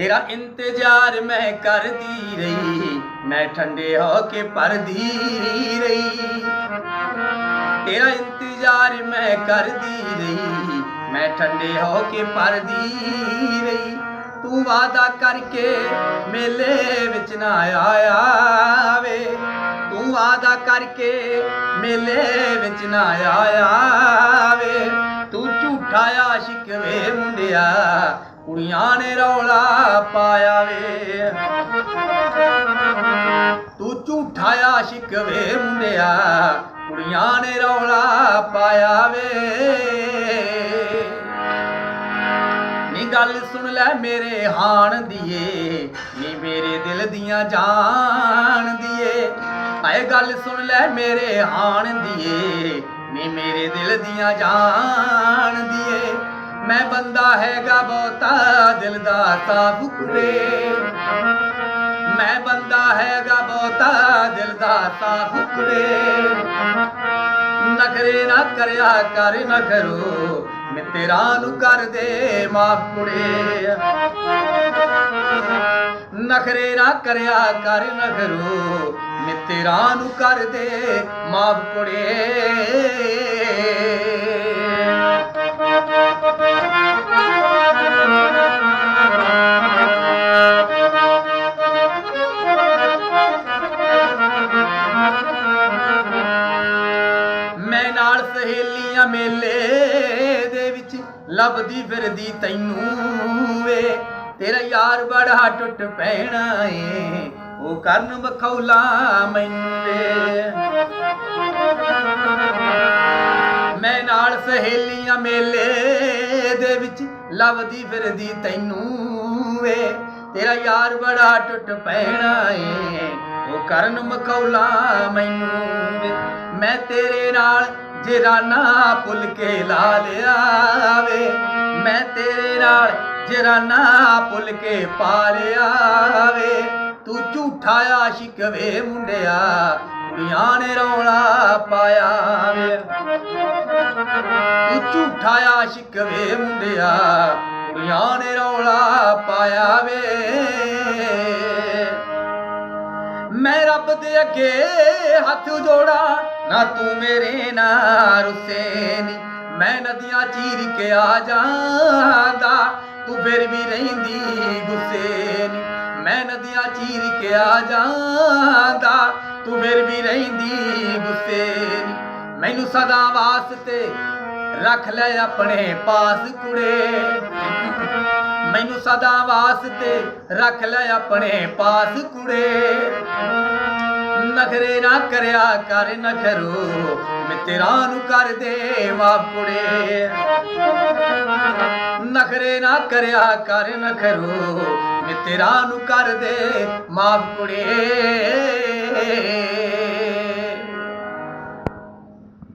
ਤੇਰਾ ਇੰਤਜ਼ਾਰ ਮੈਂ ਕਰਦੀ ਰਹੀ, ਮੈਂ ਠੰਡੇ ਹੋ ਕੇ ਪਰਦੀ ਰਹੀ। ਤੇਰਾ ਇੰਤਜ਼ਾਰ ਮੈਂ ਕਰਦੀ ਰਹੀ, ਮੈਂ ਠੰਡੇ ਹੋ ਕੇ ਪਰਦੀ ਰਹੀ। ਤੂੰ ਵਾਦਾ ਕਰਕੇ ਮੇਲੇ ਵਿੱਚ ਨਾ ਆਇਆ ਵੇ ਤੂੰ ਵਾਦਾ ਕਰਕੇ ਮੇਲੇ ਵਿੱਚ ਨਾ ਆਇਆ ਵੇ ਤੂੰ ਝੂਠਾ ਆਸ਼ਿਕ ਵੇ ਮੁੰਡਿਆ ਕੁੜੀਆਂ ਨੇ ਰੌਲਾ ਪਾਇਆ ਵੇ। ਤੂੰ ਝੂਠਾ ਆਸ਼ਿਕ ਵੇ ਮੁੰਡਿਆ, ਕੁੜੀਆਂ ਨੇ ਰੌਲਾ ਪਾਇਆ ਵੇ। ਨੀ ਗੱਲ ਸੁਣ ਲੈ ਮੇਰੇ ਹਾਣ ਦੀਏ, ਨੀ ਮੇਰੇ ਦਿਲ ਦੀਆਂ ਜਾਣ ਦੀਏ। ਆਏ ਗੱਲ ਸੁਣ ਲੈ ਮੇਰੇ ਹਾਣ ਦੀਏ, ਨੀ ਮੇਰੇ ਦਿਲ ਦੀਆਂ ਜਾਣ ਦੀਏ। ਮੈਂ ਬੰਦਾ ਹੈਗਾ ਬਹੁਤਾ ਦਿਲ ਦਾ ਸਾਫ਼ ਮੈਂ ਬੰਦਾ ਹੈਗਾ ਬਹੁਤਾ ਦਿਲ ਦਾ ਸਾਫ਼ ਨਖਰੇ ਨਾ ਕਰਿਆ ਕਰ ਨਖਰੋ, ਮੈਂ ਤੇਰਾ ਨੂੰ ਕਰ ਦੇ ਮਾਫ ਕੁੜੇ। ਨਖਰੇ ਨਾ ਕਰਿਆ ਕਰ ਨਖਰੋ, ਮੈਂ ਤੇਰਾ ਨੂੰ ਕਰ ਦੇ ਮਾਫ ਕੁੜੇ। ਸਹੇਲੀਆਂ ਮੇਲੇ ਦੇ ਵਿੱਚ ਲੱਭਦੀ ਫਿਰਦੀ ਤੈਨੂੰ ਵੇ। ਤੇਰਾ ਯਾਰ ਬੜਾ ਟੁੱਟ ਪੈਣਾ ਏ, ਉਹ ਕਰਨ ਬਖੌਲਾ ਮੈਨੂੰ ਮੈਂ ਨਾਲ ਸਹੇਲੀਆਂ ਮੇਲੇ ਦੇ ਵਿੱਚ ਲੱਭਦੀ ਫਿਰਦੀ ਤੈਨੂੰ ਵੇ। ਤੇਰਾ ਯਾਰ ਬੜਾ ਟੁੱਟ ਪੈਣਾ ਏ, ਉਹ ਕਰਨ ਮਖੌਲਾ ਮੈਨੂੰ ਮੈਂ ਤੇਰੇ ਨਾਲ ਜਰਾਨਾ ਭੁੱਲ ਕੇ ਲਾ ਲਿਆ ਵੇ ਮੈਂ ਤੇਰੇ ਨਾਲ ਜਰਾਨਾ ਭੁੱਲ ਕੇ ਪਾ ਲਿਆ ਵੇ ਤੂੰ ਝੂਠਾ ਆਸ਼ਿਕ ਵੇ ਮੁੰਡਿਆ, ਕੁੜੀਆਂ ਨੇ ਰੌਲਾ ਪਾਇਆ ਵੇ। ਤੂੰ ਝੂਠਾ ਆਸ਼ਿਕ ਵੇ ਮੁੰਡਿਆ, ਕੁੜੀਆਂ ਨੇ ਰੌਲਾ ਪਾਇਆ ਵੇ। ਮੈਂ ਰੱਬ ਦੇ ਅੱਗੇ ਹੱਥ ਜੋੜਾ ਨਾ ਤੂੰ ਮੇਰੇ ਨਾਲ ਰੁੱਸੇ ਨੀ। ਮੈਂ ਨਦੀਆਂ ਚੀਰ ਕੇ ਆ ਜਾਂਦਾ, ਤੂੰ ਫਿਰ ਵੀ ਰਹਿੰਦੀ ਗੁੱਸੇ ਨੀ। ਮੈਂ ਨਦੀਆਂ ਚੀਰ ਕੇ ਆ ਜਾਂਦਾ, ਤੂੰ ਫਿਰ ਵੀ ਰਹਿੰਦੀ ਗੁੱਸੇ ਨੀ। ਮੈਨੂੰ ਸਦਾ ਵਾਸਤੇ ਰੱਖ ਲੈ ਆਪਣੇ ਪਾਸ ਕੁੜੇ। ਮੈਨੂੰ ਸਦਾ ਵਾਸਤੇ ਰੱਖ ਲੈ ਆਪਣੇ ਪਾਸ ਕੁੜੇ। ਨਖਰੇ ਨਾ ਕਰਿਆ ਕਰ ਨਖਰੋ ਮਿੱਤਰਾਂ ਨੂੰ ਕਰ ਦੇ ਮਾਫ ਕੁੜੇ ਨਖਰੇ ਨਾ ਕਰਿਆ ਕਰ ਨਖਰੋ ਮਿੱਤਰਾਂ ਨੂੰ ਕਰ ਦੇ ਮਾਫ ਕੁੜੇ